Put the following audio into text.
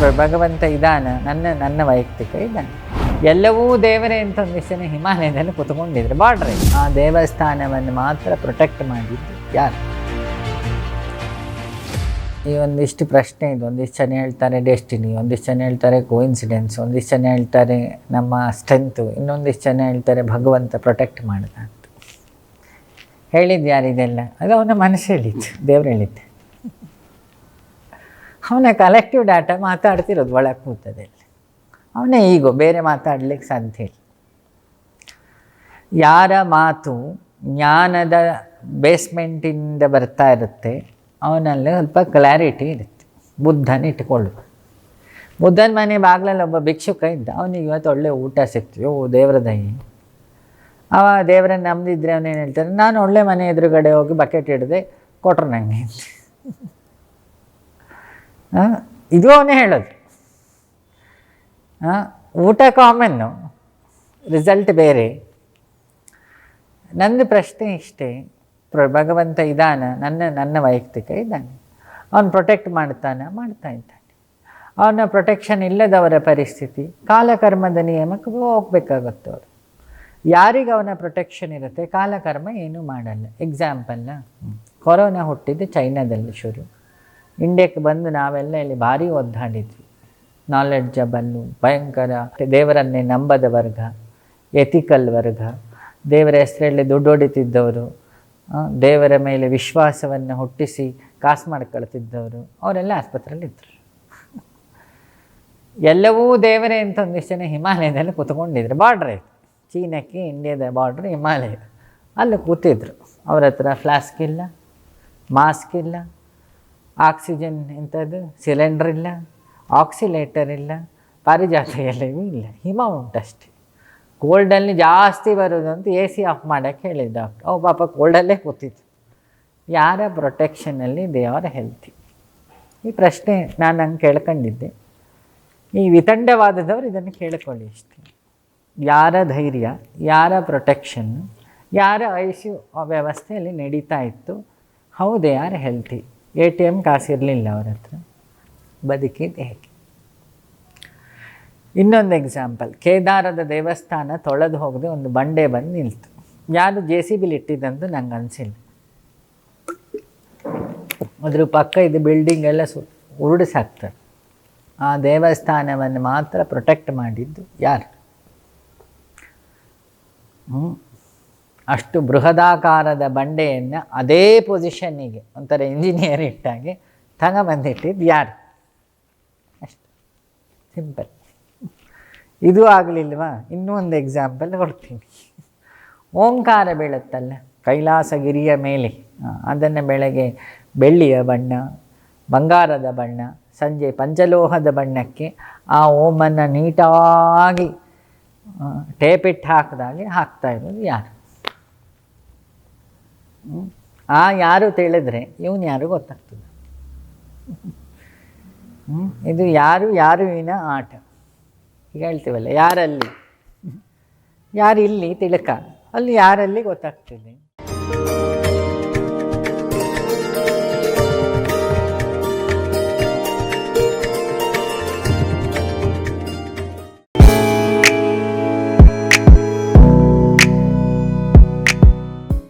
ಭಗವಂತ ಇದಾನ ನನ್ನ ನನ್ನ ವೈಯಕ್ತಿಕ ಇದ್ದಾನೆ. ಎಲ್ಲವೂ ದೇವರೇ ಅಂತ ಜನ ಹಿಮಾಲಯದಲ್ಲಿ ಕುತ್ಕೊಂಡಿದ್ರು. ಬಾಡ್ರಿ ಆ ದೇವಸ್ಥಾನವನ್ನು ಮಾತ್ರ ಪ್ರೊಟೆಕ್ಟ್ ಮಾಡಿದ್ದು ಯಾರು? ಈ ಒಂದಿಷ್ಟು ಪ್ರಶ್ನೆ ಇದು. ಒಂದಿಷ್ಟು ಜನ ಹೇಳ್ತಾರೆ ಡೆಸ್ಟಿನಿ ಒಂದಿಷ್ಟು ಜನ ಹೇಳ್ತಾರೆ ಕೋಇನ್ಸಿಡೆನ್ಸ್ ಒಂದಿಷ್ಟು ಜನ ಹೇಳ್ತಾರೆ ನಮ್ಮ ಸ್ಟ್ರೆಂತು ಇನ್ನೊಂದಿಷ್ಟು ಜನ ಹೇಳ್ತಾರೆ ಭಗವಂತ ಪ್ರೊಟೆಕ್ಟ್ ಮಾಡಿದ ಅಂತ. ಹೇಳಿದ್ದು ಯಾರಿದೆಲ್ಲ ಅದು ಅವನ ಮನಸ್ಸು ಹೇಳಿದ್ದು ದೇವ್ರು ಹೇಳಿದ್ದು. ಅವನ ಕಲೆಕ್ಟಿವ್ ಡಾಟಾ ಮಾತಾಡ್ತಿರೋದು ಒಳಗೆ ಕೂತದೆ ಅವನೇ ಈಗೋ, ಬೇರೆ ಮಾತಾಡಲಿಕ್ಕೆ ಸಾಧ್ಯ ಇಲ್ಲ. ಯಾರ ಮಾತು ಜ್ಞಾನದ ಬೇಸ್ಮೆಂಟಿಂದ ಬರ್ತಾ ಇರುತ್ತೆ, ಅವನಲ್ಲಿ ಸ್ವಲ್ಪ ಕ್ಲಾರಿಟಿ ಇರುತ್ತೆ. ಬುದ್ಧನ ಇಟ್ಕೊಳ್ಳು ಬುದ್ಧನ ಮನೆ ಬಾಗ್ಲಲ್ಲಿ ಒಬ್ಬ ಭಿಕ್ಷುಕ ಇದ್ದ, ಅವನಿಗೆ ಇವತ್ತು ಒಳ್ಳೆ ಊಟ ಸಿಕ್ತು. ಓ, ದೇವರ ದಯೆ. ಅವ ದೇವರನ್ನ ನಂಬಿದ್ರೆ ಅವನೇನು ಹೇಳ್ತಾರೆ, ನಾನು ಒಳ್ಳೆ ಮನೆ ಎದುರುಗಡೆ ಹೋಗಿ ಬಕೆಟ್ ಹಿಡಿದೆ ಕೊಟ್ರು ನನಗೆ ಇದು ಅವನೇ ಹೇಳೋದು. ಊಟ ಕಾಮನ್ನು ರಿಸಲ್ಟ್ ಬೇರೆ. ನಂದು ಪ್ರಶ್ನೆ ಇಷ್ಟೇ. ಪ್ರ, ಭಗವಂತ ಇದ್ದಾನೆ, ನನ್ನ ನನ್ನ ವೈಯಕ್ತಿಕ ಇದ್ದಾನೆ. ಅವನು ಪ್ರೊಟೆಕ್ಟ್ ಮಾಡ್ತಾನೆ? ಮಾಡ್ತಾ ಇದ್ದಾನೆ. ಅವನ ಪ್ರೊಟೆಕ್ಷನ್ ಇಲ್ಲದವರ ಪರಿಸ್ಥಿತಿ, ಕಾಲಕರ್ಮದ ನಿಯಮಕ್ಕೆ ಹೋಗಬೇಕಾಗುತ್ತೆ ಅವರು. ಯಾರಿಗೆ ಅವನ ಪ್ರೊಟೆಕ್ಷನ್ ಇರುತ್ತೆ? ಕಾಲಕರ್ಮ ಏನೂ ಮಾಡಲ್ಲ. ಎಕ್ಸಾಂಪಲ್ನ ಕೊರೋನಾ ಹುಟ್ಟಿದ್ದು ಚೈನಾದಲ್ಲಿ ಶುರು. ಇಂಡಿಯಾಕ್ಕೆ ಬಂದು ನಾವೆಲ್ಲ ಇಲ್ಲಿ ಭಾರಿ ಒದ್ದಾಡಿದ್ವಿ. ನಾಲೆಡ್ಜಬಲ್ಲು ಭಯಂಕರ, ದೇವರನ್ನೇ ನಂಬದ ವರ್ಗ ಎಥಿಕಲ್ ವರ್ಗ. ದೇವರ ಹೆಸರಲ್ಲಿ ದುಡ್ಡು ಹೊಡಿತಿದ್ದವರು ದೇವರ ಮೇಲೆ ವಿಶ್ವಾಸವನ್ನು ಹುಟ್ಟಿಸಿ ಕಾಸು ಮಾಡ್ಕೊಳ್ತಿದ್ದವರು, ಅವರೆಲ್ಲ ಆಸ್ಪತ್ರೆಯಲ್ಲಿದ್ದರು ಎಲ್ಲವೂ ದೇವರೇ ಅಂತ ಒಂದಿಷ್ಟು ಜನ ಹಿಮಾಲಯದಲ್ಲಿ ಕೂತ್ಕೊಂಡಿದ್ರು. ಬಾರ್ಡ್ರ್ ಚೀನಕ್ಕೆ ಇಂಡಿಯಾದ ಬಾರ್ಡ್ರ್ ಹಿಮಾಲಯ. ಅಲ್ಲಿ ಕೂತಿದ್ರು. ಅವ್ರ ಹತ್ರ ಫ್ಲಾಸ್ಕ್ ಇಲ್ಲ ಮಾಸ್ಕ್ ಇಲ್ಲ. ಆಕ್ಸಿಜನ್ ಎಂಥದ್ದು ಸಿಲಿಂಡರ್ ಇಲ್ಲ, ಆಕ್ಸಿಲೇಟರ್ ಇಲ್ಲ, ಪಾರಿಜಾತ ಎಲೆಯೂ ಇಲ್ಲ. ಹಿಮ ಉಂಟಷ್ಟೇ. ಕೋಲ್ಡಲ್ಲಿ ಜಾಸ್ತಿ ಬರೋದಂತ ಎ ಸಿ ಆಫ್ ಮಾಡೋಕ್ಕೆ ಹೇಳಿದ ಡಾಕ್ಟರ್ ಅವು ಪಾಪ ಕೋಲ್ಡಲ್ಲೇ ಕೂತಿತ್ತು ಯಾರ ಪ್ರೊಟೆಕ್ಷನಲ್ಲಿ ದೇ ಆರ್ ಹೆಲ್ತಿ ಈ ಪ್ರಶ್ನೆ ನಾನು ಹಂಗೆ ಕೇಳ್ಕೊಂಡಿದ್ದೆ. ಈ ವಿತಂಡವಾದದವ್ರು ಇದನ್ನು ಕೇಳಿಕೊಳ್ಳಿ ಇಷ್ಟೇ ಯಾರ ಧೈರ್ಯ, ಯಾರ ಪ್ರೊಟೆಕ್ಷನ್ ಯಾರ ಯು ವ್ಯವಸ್ಥೆಯಲ್ಲಿ ನಡೀತಾ ಇತ್ತು how they are healthy A T M ಕಾಸಿರಲಿಲ್ಲ ಅವ್ರ ಹತ್ರ. ಬದುಕಿದ್ದು ಹೇಗೆ? ಇನ್ನೊಂದು ಎಕ್ಸಾಂಪಲ್ ಕೇದಾರದ ದೇವಸ್ಥಾನ ತೊಳೆದು ಹೋಗದೆ ಒಂದು ಬಂಡೆ ಬಂದು ನಿಲ್ತು. ಯಾರು ಜೆ ಸಿ ಬಿಲಿ ಇಟ್ಟಿದ್ದಂತೂ ನಂಗೆ ಅನಿಸಿಲ್ಲ. ಅದ್ರ ಪಕ್ಕ ಇದು ಬಿಲ್ಡಿಂಗ್ ಎಲ್ಲ ಸು ಉರುಡಿಸಾಕ್ತಾರೆ ಆ ದೇವಸ್ಥಾನವನ್ನು ಮಾತ್ರ ಪ್ರೊಟೆಕ್ಟ್ ಮಾಡಿದ್ದು ಯಾರು? ಹ್ಮ್. ಅಷ್ಟು ಬೃಹದಾಕಾರದ ಬಂಡೆಯನ್ನು ಅದೇ ಪೊಸಿಷನ್ನಿಗೆ ಒಂಥರ ಇಂಜಿನಿಯರ್ ಇಟ್ಟಾಗೆ ತಗೊಂಬಂದಿಟ್ಟಿದ್ದು ಯಾರು? ಅಷ್ಟು. ಸಿಂಪಲ್ ಇದು ಆಗಲಿಲ್ವಾ? ಇನ್ನೂ ಒಂದು ಎಕ್ಸಾಂಪಲ್ ಕೊಡ್ತೀನಿ. ಓಂಕಾರ ಬೀಳುತ್ತಲ್ಲ, ಕೈಲಾಸಗಿರಿಯ ಮೇಲೆ ಅದನ್ನು ಬೆಳಗ್ಗೆ ಬೆಳ್ಳಿಯ ಬಣ್ಣ, ಬಂಗಾರದ ಬಣ್ಣ, ಸಂಜೆ ಪಂಚಲೋಹದ ಬಣ್ಣಕ್ಕೆ ಆ ಓಮನ್ನು ನೀಟಾಗಿ ಟೇಪಿಟ್ಟು ಹಾಕಿದಾಗೆ ಹಾಕ್ತಾ ಇರೋದು ಯಾರು? ಆ ಯಾರು ತಿಳಿದ್ರೆ ಇವನು ಯಾರು ಗೊತ್ತಾಗ್ತದೆ? ಇದು ಯಾರು ಯಾರುವಿನ ಆಟ? ಈಗ ಹೇಳ್ತೀವಲ್ಲ, ಯಾರಲ್ಲಿ? ಯಾರು ಇಲ್ಲಿ ತಿಳಕ? ಅಲ್ಲಿ ಯಾರಲ್ಲಿ ಗೊತ್ತಾಗ್ತದೆ?